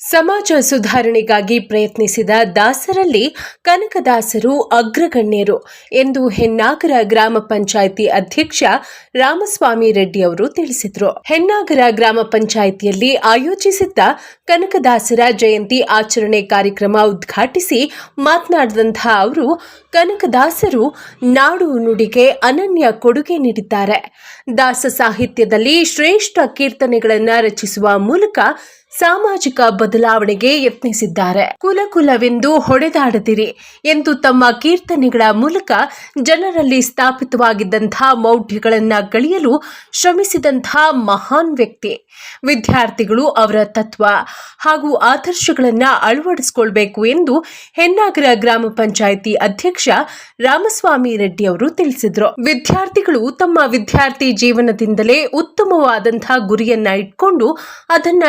ಸಮಾಜ ಸುಧಾರಣೆಗಾಗಿ ಪ್ರಯತ್ನಿಸಿದ ದಾಸರಲ್ಲಿ ಕನಕದಾಸರು ಅಗ್ರಗಣ್ಯರು ಎಂದು ಹೆನ್ನಾಗರ ಗ್ರಾಮ ಪಂಚಾಯಿತಿ ಅಧ್ಯಕ್ಷ ರಾಮಸ್ವಾಮಿ ರೆಡ್ಡಿ ಅವರು ತಿಳಿಸಿದರು. ಹೆನ್ನಾಗರ ಗ್ರಾಮ ಪಂಚಾಯಿತಿಯಲ್ಲಿ ಆಯೋಜಿಸಿದ್ದ ಕನಕದಾಸರ ಜಯಂತಿ ಆಚರಣೆ ಕಾರ್ಯಕ್ರಮ ಉದ್ಘಾಟಿಸಿ ಮಾತನಾಡಿದಂತಹ ಅವರು, ಕನಕದಾಸರು ನಾಡು ನುಡಿಗೆ ಅನನ್ಯ ಕೊಡುಗೆ ನೀಡಿದ್ದಾರೆ. ದಾಸ ಸಾಹಿತ್ಯದಲ್ಲಿ ಶ್ರೇಷ್ಠ ಕೀರ್ತನೆಗಳನ್ನು ರಚಿಸುವ ಮೂಲಕ ಸಾಮಾಜಿಕ ಬದಲಾವಣೆಗೆ ಯತ್ನಿಸಿದ್ದಾರೆ. ಕುಲ ಕುಲವೆಂದು ಹೊಡೆದಾಡದಿರಿ ಎಂದು ತಮ್ಮ ಕೀರ್ತನೆಗಳ ಮೂಲಕ ಜನರಲ್ಲಿ ಸ್ಥಾಪಿತವಾಗಿದ್ದಂತಹ ಮೌಢ್ಯಗಳನ್ನ ಗಳಿಯಲು ಶ್ರಮಿಸಿದಂತಹ ಮಹಾನ್ ವ್ಯಕ್ತಿ. ವಿದ್ಯಾರ್ಥಿಗಳು ಅವರ ತತ್ವ ಹಾಗೂ ಆದರ್ಶಗಳನ್ನ ಅಳವಡಿಸಿಕೊಳ್ಬೇಕು ಎಂದು ಹೆನ್ನಾಗರ ಗ್ರಾಮ ಪಂಚಾಯಿತಿ ಅಧ್ಯಕ್ಷ ರಾಮಸ್ವಾಮಿ ರೆಡ್ಡಿ ಅವರು ತಿಳಿಸಿದರು. ವಿದ್ಯಾರ್ಥಿಗಳು ತಮ್ಮ ವಿದ್ಯಾರ್ಥಿ ಜೀವನದಿಂದಲೇ ಉತ್ತಮವಾದಂತಹ ಗುರಿಯನ್ನ ಇಟ್ಕೊಂಡು ಅದನ್ನ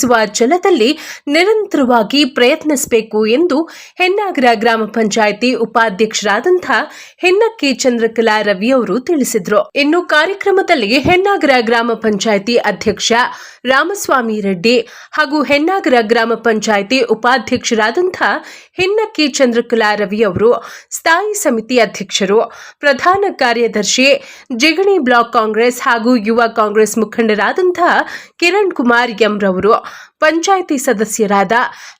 ಸಾಧಿಸುವ ಛಲದಲ್ಲಿ ನಿರಂತರವಾಗಿ ಪ್ರಯತ್ನಿಸಬೇಕು ಎಂದು ಹೆನ್ನಾಗರ ಗ್ರಾಮ ಪಂಚಾಯಿತಿ ಉಪಾಧ್ಯಕ್ಷರಾದಂಥ ಹೆನ್ನಕ್ಕಿ ಚಂದ್ರಕಲಾ ರವಿ ಅವರು ತಿಳಿಸಿದರು. ಇನ್ನು ಕಾರ್ಯಕ್ರಮದಲ್ಲಿ ಹೆನ್ನಾಗರ ಗ್ರಾಮ ಪಂಚಾಯಿತಿ ಅಧ್ಯಕ್ಷ ರಾಮಸ್ವಾಮಿ ರೆಡ್ಡಿ ಹಾಗೂ ಹೆನ್ನಾಗರ ಗ್ರಾಮ ಪಂಚಾಯಿತಿ ಉಪಾಧ್ಯಕ್ಷರಾದಂಥ ಹೆನ್ನಕ್ಕಿ ಚಂದ್ರಕಲಾ ರವಿ ಅವರು ಸ್ಥಾಯಿ ಸಮಿತಿ ಅಧ್ಯಕ್ಷರು, ಪ್ರಧಾನ ಕಾರ್ಯದರ್ಶಿ, ಜಿಗಣಿ ಬ್ಲಾಕ್ ಕಾಂಗ್ರೆಸ್ ಹಾಗೂ ಯುವ ಕಾಂಗ್ರೆಸ್ ಮುಖಂಡರಾದಂಥ ಕಿರಣ್ ಕುಮಾರ್ ಎಂ ರವರು ಪಂಚಾಯಿತಿ ಸದಸ್ಯರಾದ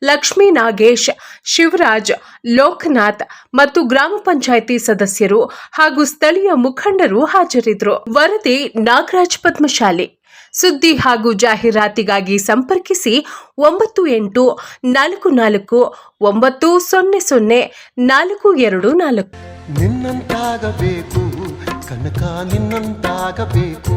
ಲಕ್ಷ್ಮೀ ನಾಗೇಶ್, ಶಿವರಾಜ್, ಲೋಕನಾಥ್ ಮತ್ತು ಗ್ರಾಮ ಪಂಚಾಯಿತಿ ಸದಸ್ಯರು ಹಾಗೂ ಸ್ಥಳೀಯ ಮುಖಂಡರು ಹಾಜರಿದ್ದರು. ವರದಿ ನಾಗರಾಜ್ ಪದ್ಮಶಾಲಿ. ಸುದ್ದಿ ಹಾಗೂ ಜಾಹೀರಾತಿಗಾಗಿ ಸಂಪರ್ಕಿಸಿ ಒಂಬತ್ತು ಎಂಟು ನಾಲ್ಕು ನಾಲ್ಕು ಒಂಬತ್ತು ಸೊನ್ನೆ ಸೊನ್ನೆ ನಾಲ್ಕು ಎರಡು ನಾಲ್ಕು. ನಿನ್ನಂತಾಗಬೇಕು, ಕನಕ ನಿನ್ನಂತಾಗಬೇಕು.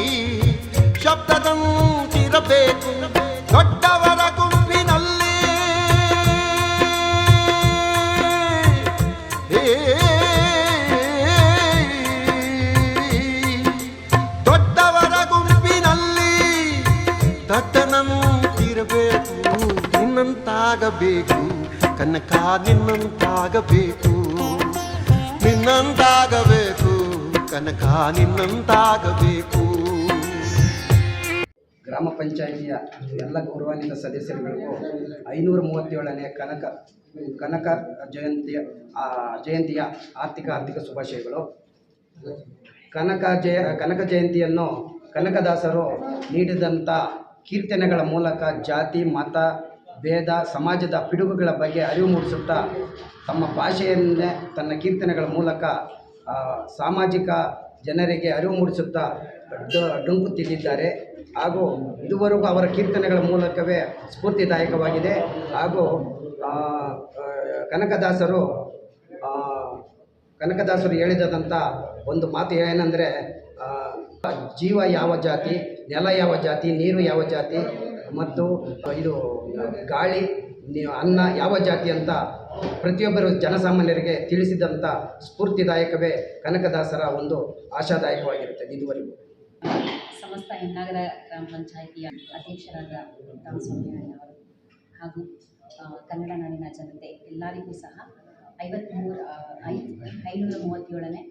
ನಿನ್ನಂತಾಗಬೇಕು ಕನಕ ನಿನ್ನಂತಾಗಬೇಕು. ನಿನ್ನಂತಾಗಬೇಕು. ಕನಕ ನಿನ್ನಂತಾಗಬೇಕು. ಗ್ರಾಮ ಪಂಚಾಯಿತಿಯ ಎಲ್ಲ ಗೌರವಾನ್ವಿತ ಸದಸ್ಯರುಗಳಿಗೂ ಐನೂರ ಮೂವತ್ತೇಳನೇ ಕನಕ ಕನಕ ಜಯಂತಿಯ ಜಯಂತಿಯ ಆರ್ಥಿಕ ಆರ್ಥಿಕ ಶುಭಾಶಯಗಳು. ಕನಕ ಜಯ, ಕನಕ ಜಯಂತಿಯನ್ನು ಕನಕದಾಸರು ನೀಡಿದಂಥ ಕೀರ್ತನೆಗಳ ಮೂಲಕ ಜಾತಿ, ಮತ ಭೇದ ಸಮಾಜದ ಪಿಡುಗುಗಳ ಬಗ್ಗೆ ಅರಿವು ಮೂಡಿಸುತ್ತಾ ತಮ್ಮ ಭಾಷೆಯನ್ನೇ ತನ್ನ ಕೀರ್ತನೆಗಳ ಮೂಲಕ ಸಾಮಾಜಿಕ ಜನರಿಗೆ ಅರಿವು ಮೂಡಿಸುತ್ತಾ ಡ- ಡೊಂಕು ತಿದ್ದಿದ್ದಾರೆ ಹಾಗೂ ಇದುವರೆಗೂ ಅವರ ಕೀರ್ತನೆಗಳ ಮೂಲಕವೇ ಸ್ಫೂರ್ತಿದಾಯಕವಾಗಿದೆ. ಹಾಗೂ ಕನಕದಾಸರು ಕನಕದಾಸರು ಹೇಳಿದಂಥ ಒಂದು ಮಾತು ಏನಂದರೆ ಜೀವ ಯಾವ ಜಾತಿ, ನೆಲ ಯಾವ ಜಾತಿ, ನೀರು ಯಾವ ಜಾತಿ ಮತ್ತು ಇದು ಗಾಳಿ ಅನ್ನ ಯಾವ ಜಾತಿ ಅಂತ ಪ್ರತಿಯೊಬ್ಬರು ಜನಸಾಮಾನ್ಯರಿಗೆ ತಿಳಿಸಿದಂಥ ಸ್ಫೂರ್ತಿದಾಯಕವೇ ಕನಕದಾಸರ ಒಂದು ಆಶಾದಾಯಕವಾಗಿರುತ್ತೆ ಇದುವರೆಗೂ. ಸಮಸ್ತ ಹೆಣ್ಣಾಗರ ಗ್ರಾಮ ಪಂಚಾಯಿತಿಯ ಅಧ್ಯಕ್ಷರಾದ ಅವರು ಹಾಗೂ ಕನ್ನಡ ನಾಡಿನ ಜನತೆ ಎಲ್ಲರಿಗೂ ಸಹ ಐವತ್ತ್ಮೂರು ಐ, ಐನೂರ ಮೂವತ್ತೇಳನೇ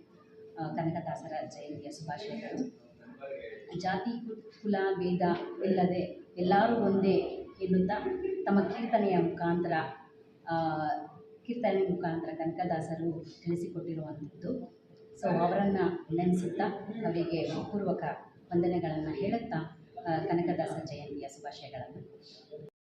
ಕನಕದಾಸರ ಜಯಂತಿಯ ಶುಭಾಶಯಗಳು. ಜಾತಿ, ಕುಲ, ಭೇದ ಇಲ್ಲದೆ ಎಲ್ಲರೂ ಒಂದೇ ಎನ್ನುತ್ತಾ ತಮ್ಮ ಕೀರ್ತನೆಯ ಮುಖಾಂತರ ಕೀರ್ತನೆ ಮುಖಾಂತರ ಕನಕದಾಸರು ತಿಳಿಸಿಕೊಟ್ಟಿರುವಂಥದ್ದು. ಸೊ ಅವರನ್ನು ನೆನೆಸುತ್ತಾ ಅವರಿಗೆ ಪೂರ್ವಕ ವಂದನೆಗಳನ್ನು ಹೇಳುತ್ತಾ ಕನಕದಾಸ ಜಯಂತಿಯ ಶುಭಾಶಯಗಳನ್ನು.